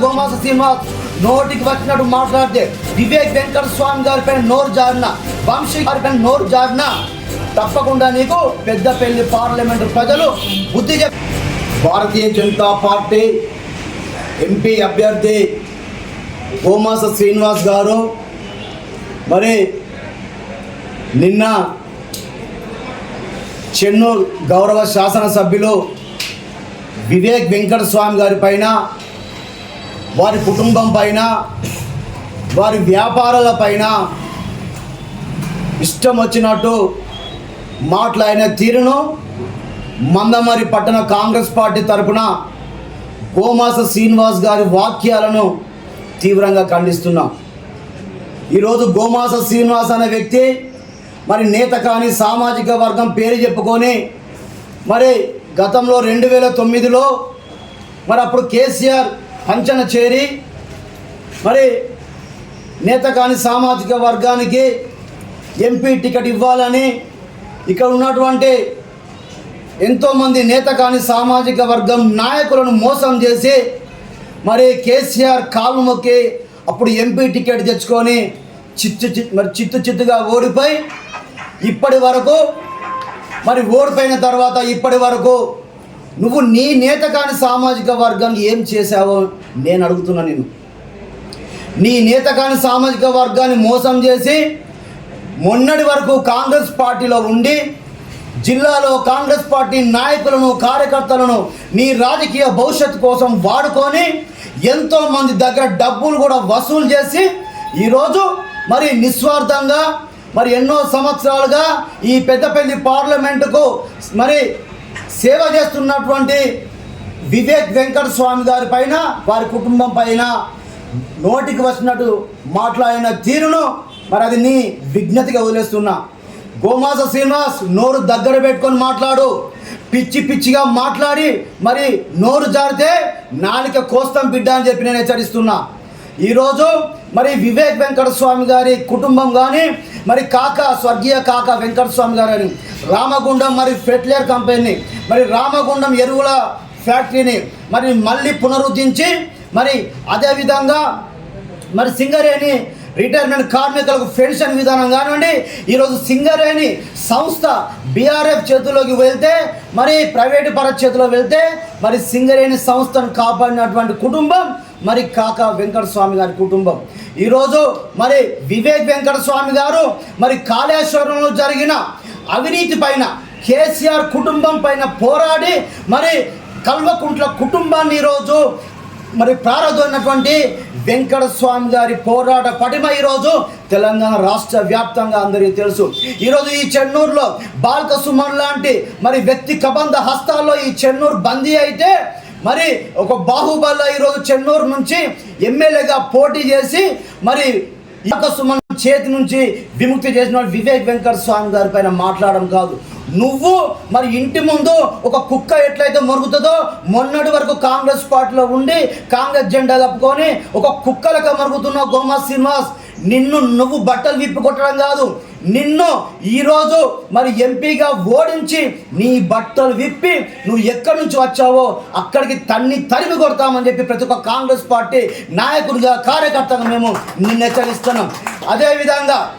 గోమాస శ్రీనివాస్ నోటికి వచ్చినట్టు మాట్లాడితే వివేక్ వెంకట స్వామి గారి పైన నోరు జారిన వంశీ గారి పైన నోరు జారిన తప్పకుండా నీకు పెద్దపల్లి పార్లమెంటు ప్రజలు బుద్ధి చెప్ భారతీయ జనతా పార్టీ ఎంపీ అభ్యర్థి గోమాస శ్రీనివాస్ గారు మరి నిన్న చెన్నూరు గౌరవ శాసనసభ్యులు వివేక్ వెంకట స్వామి గారి పైన వారి కుటుంబం పైన వారి వ్యాపారాల పైన ఇష్టం వచ్చినట్టు మాట్లాడిన తీరును మందమరి పట్టణ కాంగ్రెస్ పార్టీ తరపున గోమాస శ్రీనివాస్ గారి వాక్యాలను తీవ్రంగా ఖండిస్తున్నాం. ఈరోజు గోమాస శ్రీనివాస్ అనే వ్యక్తి మరి నేత కాని సామాజిక వర్గం పేరు చెప్పుకొని మరి గతంలో రెండు వేల తొమ్మిదిలో మరి అప్పుడు కేసీఆర్ పంచన చేరి మరి నేత కాని సామాజిక వర్గానికి ఎంపీ టికెట్ ఇవ్వాలని ఇక్కడ ఉన్నటువంటి ఎంతోమంది నేత కాని సామాజిక వర్గం నాయకులను మోసం చేసి మరి కేసీఆర్ కాలు మొక్కి అప్పుడు ఎంపీ టికెట్ తెచ్చుకొని చిత్తు చిత్తు మరి చిత్తు చిత్తుగా ఓడిపోయి ఇప్పటి వరకు మరి ఓడిపోయిన తర్వాత ఇప్పటి వరకు నువ్వు నీ నేత కాని సామాజిక వర్గానికి ఏం చేశావో నేను అడుగుతున్నా నేను నీ నేత కాని సామాజిక వర్గాన్ని మోసం చేసి మొన్నటి వరకు కాంగ్రెస్ పార్టీలో ఉండి జిల్లాలో కాంగ్రెస్ పార్టీ నాయకులను కార్యకర్తలను నీ రాజకీయ భవిష్యత్తు కోసం వాడుకొని ఎంతో మంది దగ్గర డబ్బులు కూడా వసూలు చేసి ఈరోజు మరి నిస్వార్థంగా మరి ఎన్నో సంవత్సరాలుగా ఈ పెద్దపల్లి పార్లమెంటుకు మరి సేవ చేస్తున్నటువంటి వివేక్ వెంకట స్వామి గారి పైన వారి కుటుంబం పైన నోటికి వచ్చినట్టు మాట్లాడిన తీరును మరి అది నీ విజ్ఞతగా వదిలేస్తున్నా. గోమాస శ్రీనివాస్ నోరు దగ్గర పెట్టుకొని మాట్లాడు. పిచ్చి పిచ్చిగా మాట్లాడి మరి నోరు జారితే నాలిక కోస్తం బిడ్డ అని చెప్పి నేను హెచ్చరిస్తున్నా. ఈరోజు మరి వివేక్ వెంకట స్వామి గారి కుటుంబం కానీ మరి కాక స్వర్గీయ కాక వెంకట స్వామి గారు అని రామగుండం మరి ఫెర్టిలైజర్ కంపెనీని మరి రామగుండం ఎరువుల ఫ్యాక్టరీని మరి మళ్ళీ పునరుద్ధరించి మరి అదేవిధంగా మరి సింగరేణి రిటైర్మెంట్ కార్మికులకు పెన్షన్ విధానం కానివ్వండి ఈరోజు సింగరేణి సంస్థ బీఆర్ఎఫ్ చేతిలోకి వెళ్తే మరి ప్రైవేటు పర చేతిలో వెళ్తే మరి సింగరేణి సంస్థను కాపాడినటువంటి కుటుంబం మరి కాక వెంకట స్వామి గారి కుటుంబం. ఈరోజు మరి వివేక్ వెంకట స్వామి గారు మరి కాళేశ్వరంలో జరిగిన అవినీతి పైన కేసీఆర్ కుటుంబం పైన పోరాడి మరి కల్వకుంట్ల కుటుంబాన్ని ఈరోజు మరి ప్రారంభమైనటువంటి వెంకట స్వామి గారి పోరాట పటిమ ఈరోజు తెలంగాణ రాష్ట్ర వ్యాప్తంగా అందరికీ తెలుసు. ఈరోజు ఈ చెన్నూరులో బాల్క సుమన్ లాంటి మరి వ్యక్తి కబంధ హస్తాల్లో ఈ చెన్నూరు బందీ అయితే మరి ఒక బాహుబల ఈరోజు చెన్నూరు నుంచి ఎమ్మెల్యేగా పోటీ చేసి మరి బాల్క సుమన్ చేతి నుంచి విముక్తి చేసిన వివేక్ వెంకట స్వామి గారి పైన మాట్లాడడం కాదు. నువ్వు మరి ఇంటి ముందు ఒక కుక్క ఎట్లయితే మరుగుతుందో మొన్నటి వరకు కాంగ్రెస్ పార్టీలో ఉండి కాంగ్రెస్ జెండా కప్పుకొని ఒక కుక్కలక మరుగుతున్న గోమా శ్రీనివాస్ నిన్ను నువ్వు బట్టలు విప్పి కొట్టడం కాదు. నిన్ను ఈరోజు మరి ఎంపీగా ఓడించి నీ బట్టలు విప్పి నువ్వు ఎక్కడి నుంచి వచ్చావో అక్కడికి తన్ని తరిమి కొడతామని చెప్పి ప్రతి ఒక్క కాంగ్రెస్ పార్టీ నాయకుడిగా కార్యకర్తగా మేము నిన్ను హెచ్చరిస్తున్నాం. అదేవిధంగా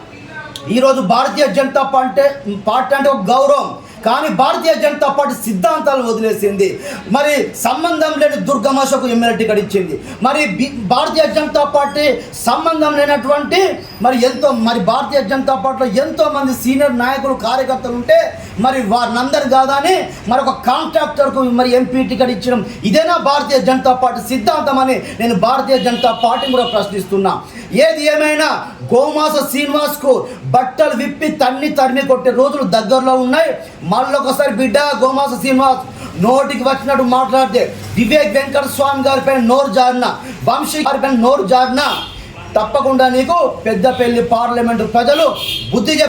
ఈరోజు భారతీయ జనతా పార్టీ పార్టీ అంటే ఒక గౌరవం. కానీ భారతీయ జనతా పార్టీ సిద్ధాంతాలు వదిలేసింది. మరి సంబంధం లేని దుర్గమాషకు ఎమ్మెల్యే టికెట్ ఇచ్చింది. మరి బి- భారతీయ జనతా పార్టీ సంబంధం లేనటువంటి మరి ఎంతో మరి భారతీయ జనతా పార్టీలో ఎంతో మంది సీనియర్ నాయకులు కార్యకర్తలు ఉంటే మరి వారినందరు కాదని మరి ఒక కాంట్రాక్టర్కు మరి ఎంపీ టికెట్ ఇచ్చడం ఇదేనా భారతీయ జనతా పార్టీ సిద్ధాంతం అని నేను భారతీయ జనతా పార్టీని కూడా ప్రశ్నిస్తున్నా. ఏది ఏమైనా గోమాస శ్రీనివాస్కు బట్టలు విప్పి తన్ని తరిమి కొట్టే రోజులు దగ్గరలో ఉన్నాయి. మళ్ళొకసారి బిడ్డ గోమాస శ్రీనివాస్ నోటికి వచ్చినట్టు మాట్లాడితే వివేక్ వెంకట స్వామి గారి పైన నోరు జారిన వంశీ గారి పైన నోరు జారిన తప్పకుండా నీకు పెద్దపల్లి పార్లమెంటు ప్రజలు బుద్ధి